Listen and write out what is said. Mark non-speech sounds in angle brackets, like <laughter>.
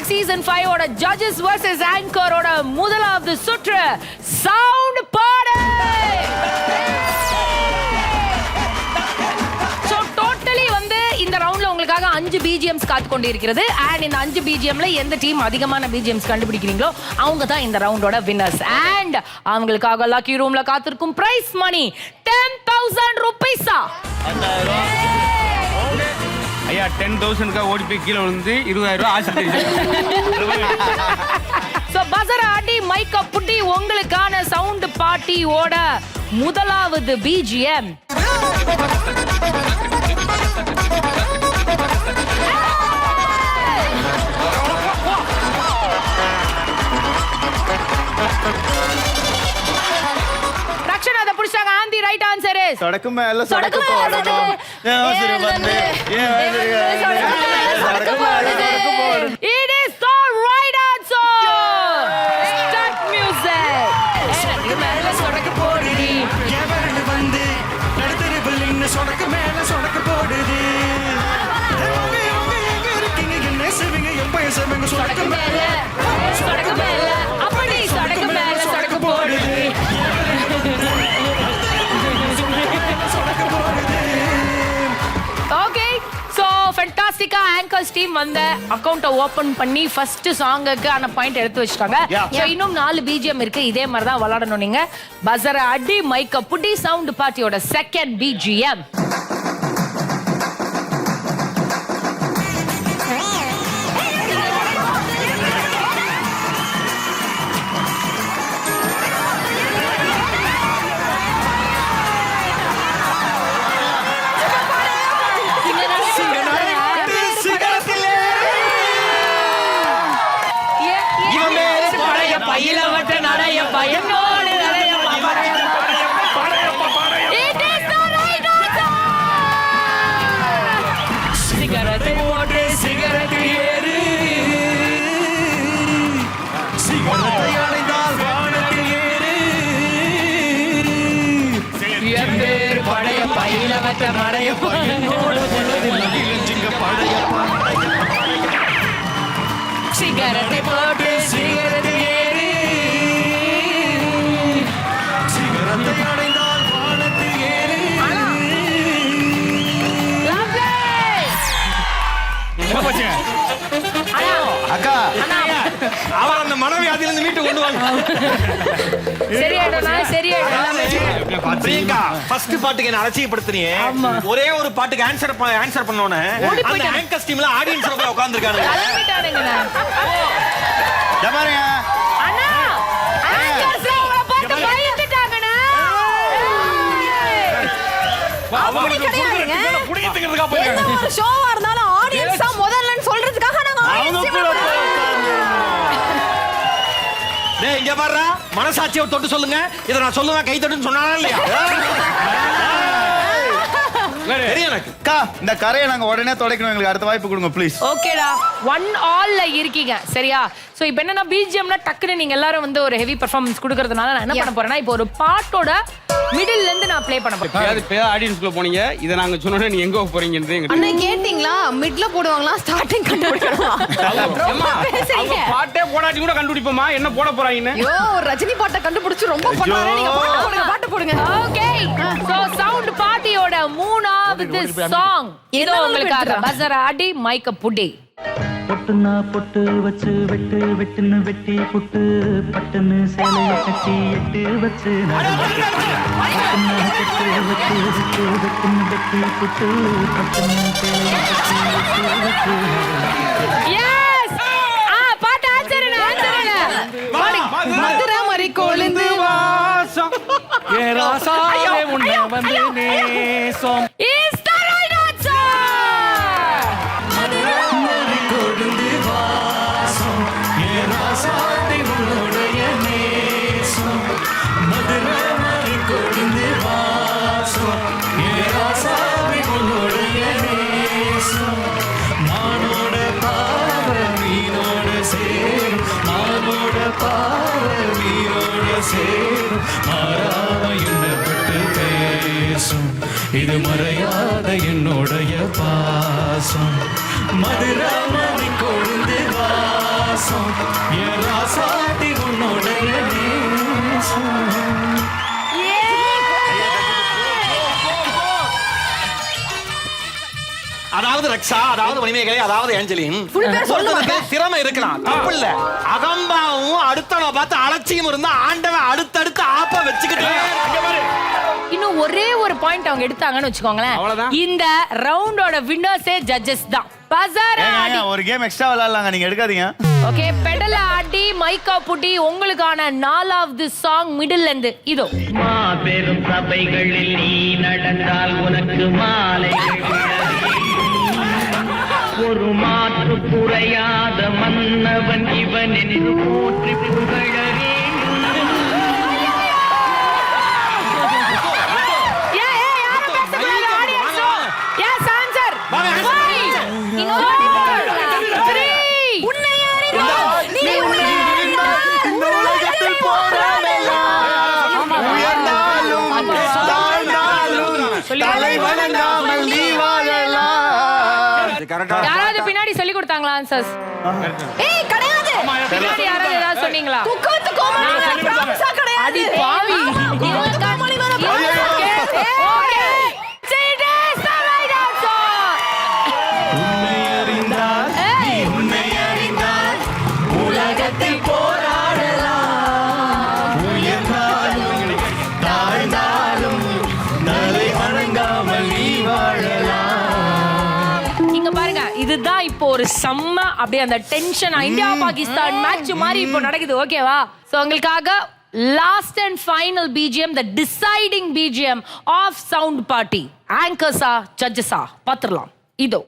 Music season five ஓட judges versus ஆங்கரோட முதலாவது சுற்று சவுண்ட் பாடு. டோட்டலி வந்து இந்த ரவுண்ட்ல உங்களுக்காக அஞ்சு பிஜிஎம்ஸ் காத்து கொண்டு இருக்கிறது அண்ட் இந்த அஞ்சு பிஜிஎம்ல எந்த டீம் அதிகமான பிஜிஎம்ஸ் கண்டுபிடிக்கிறீங்களோ அவங்க தான் இந்த ரவுண்டோட வின்னர்ஸ் அண்ட் அவங்களுக்காக லக்கி ரூம்ல காத்திருக்கும் பிரைஸ் மணி டென் தௌசண்ட் ருபீஸா ஐயா டென் தௌசண்ட்க்காக ஓடி போய் கீழே விழுந்து இருபதாயிரம் ரூபாய் ஆசிரியர் சோ பசர அடி மைக்க புட்டி உங்களுக்கான சவுண்ட் பாட்டியோட முதலாவது பிஜிஎம் மேல சொடக்கு சொடக்கு மேல போடணும் ஏன் அவசரம் வந்து ஏன் அவசரம் சொடக்கு மேல சொடக்கு போடணும் It is the right answer. Start music. எனக்கு மேல சொடக்கு போடுடி. எவரது வந்து நடுத்தருவில் நின்னு சொடக்கு மேல சொடக்கு போடுது எங்க இருக்கீங்க? என்ன செய்வீங்க? எப்ப செய்வீங்க? சொடக்கு மேல, team வந்து அக்கௌண்ட்டை ஓபன் பண்ணி ஃபர்ஸ்ட் சாங்குக்கு ஆன பாயிண்ட் எடுத்து வச்சிட்டாங்க. So, இன்னும் நாலு பிஜிஎம் இருக்கு. இதே மாதிரி தான் விளையாடணும் நீங்க. பசர அடி மைக்க புடி சவுண்ட் பார்ட்டியோட செகண்ட் பிஜிஎம் வட்ட நடைய பயனோடு நடைய It is the right answer! சிகரெட்டை போட்டு சிகரெட்டு ஏறு சிகரத்தை அடைந்தால் வானத்தில் ஏறு எம்பேர் படைய பையில வட்ட நடைய பயனோடு இளஞ்சிங்க படைய சிகரெட்டை போட்டு சிகரெட்டு அண்ணா, அக்கா. அவர் அந்த மனவியாதியிலிருந்து மீட்டு கொண்டு வாங்க. சரியாயிடும்ண்ணா, சரியாயிடும். பிரியங்கா ஃபர்ஸ்ட் பாட்டுக்கு என்ன அலட்சியப்படுத்துறீங்க ஆமா. ஒரே ஒரு பாட்டுக்கு ஆன்சர் ஆன்சர் பண்ணோனே அந்த. ஆங்கர்ஸ் டீம்ல உட்கார்ந்திருக்காங்க அண்ணா, பார்த்து. அவங்களுக்கு போயிருக்காங்க. ஷோவா சொல்றதுக்காக அவங்க கூட டேய் இங்க பாரு மனசாட்சியை தொட்டு சொல்லுங்க. இதை நான் சொல்லுவேன் கை தொட்டுன்னு சொன்னானா இல்லையா? <laughs> தெரியும் எனக்கு. அக்கா இந்த கரையை நாங்க உடனே துடைக்கணும். எங்களுக்கு அடுத்த வாய்ப்பு கொடுங்க ப்ளீஸ் ஓகேடா. ஒன் ஆல்ல இருக்கீங்க. சரியா? சோ இப்போ என்னன்னா பிஜிஎம்னா டக்குன்னு நீங்க எல்லாரும் வந்து ஒரு ஹெவி பெர்ஃபார்மன்ஸ் கொடுக்கறதுனால நான் என்ன பண்ண போறேன்னா இப்போ ஒரு பாட்டோட மிடில்ல இருந்து நான் ப்ளே பண்ண போறேன். அது பேர் ஆடியன்ஸ்குள்ள போனீங்க? இதை நாங்க சொன்னோட நீ எங்க போறீங்கன்றது எங்க அண்ணா கேட்டிங்களா? மிட்ல போடுவாங்களா? ஸ்டார்டிங் கண்டுபிடிக்கணுமா? ரொம்ப பேசுறீங்க அவங்க பாட்டே போடாட்டி கூட கண்டுபிடிப்போமா? என்ன போட போறாங்கன்னு? ஐயோ ஒரு ரஜினி பாட்டை கண்டுபிடிச்சு ரொம்ப பண்ணாரு நீங்க பாட்டு போடுங்க பாட்டு போடுங்க. ஓகே சோ சவுண்ட் பார்ட்டியோட மூணாவது சாங் இதோ எடுத்துடா? பசர அடி மைக்க புடி. பொட்டுனா பொட்டு வச்சு வெட்டு வெட்டுன்னு வெட்டி புட்டு பட்டுன்னு சேலைய கட்டி எட்டு வச்சு நடந்து பொட்டுனா பொட்டு வச்சு வெட்டு வெட்டுன்னு வெட்டி புட்டு பட்டுன்னு சேலைய கட்டி எட்டு வச்சு ஏ ராசாவே உன்னை வந்து நேசம் இஸ் தி ரைட் ஆன்சர் கொழுந்து வாசம் ஏ ராசாத்தி உன்னுடைய நேசம் மதுரை மாதிரி கொழுந்து வாசம் ஏ ராசாவி உன்னுடைய நேசம் மானோட பாவ மீனோட சேரும் மானோட பாவ மீனோட சேரும் பட்டு பாசம். இது மறையாத என்னுடைய பாசம். மதுராமணி கொழுந்து வாசம். ராசாட்டி உன்னுடைய அதாவது ரக்ஷா அதாவது மணிமேகலை அதாவது ஏஞ்சலின் சொல்றதுக்கு திறமை இருக்கலாம். தப்பு இல்ல. அகம்பாவும் அடுத்தவனை பார்த்து அலட்சியம் இருந்தா ஆண்டவன் அடுத்தடுத்து ஆப்ப வச்சுக்கிட்டே இன்னும் ஒரே ஒரு பாயிண்ட் அவங்க எடுத்தாங்கன்னு வச்சுக்கோங்களேன். இந்த ரவுண்டோட வின்னர்ஸே ஜட்ஜஸ் தான். ஒரு கேம் எக்ஸ்ட்ரா விளையாடலாங்க நீங்க எடுக்காதீங்க. ஓகே பெடல ஆட்டி மைக்கா புட்டி உங்களுக்கான நாலாவது சாங் மிடில் இருந்து. இதோ. மாபெரும் சபைகளில் நீ நடந்தால் உனக்கு மாலைகள் ஒரு மாற்று குறையாத மன்னவன் இவன் என்று போற்றி யாராவது பின்னாடி சொல்லி கொடுத்தாங்களா ஆன்சர்ஸ் ஏய் கிடையாது. பின்னாடி யாராவது ஏதாவது சொன்னீங்களா? குக்கு கிடையாது ஒரு செம்ம அப்படியே அந்த டென்ஷன் இந்தியா பாகிஸ்தான் மேட்ச் மாதிரி இப்போ நடக்குது ஓகேவா சோ உங்களுக்காக last and final BGM the deciding BGM of sound party ஆங்கர்ஸா ஜட்ஜஸா பாத்துடலாம் இதோ.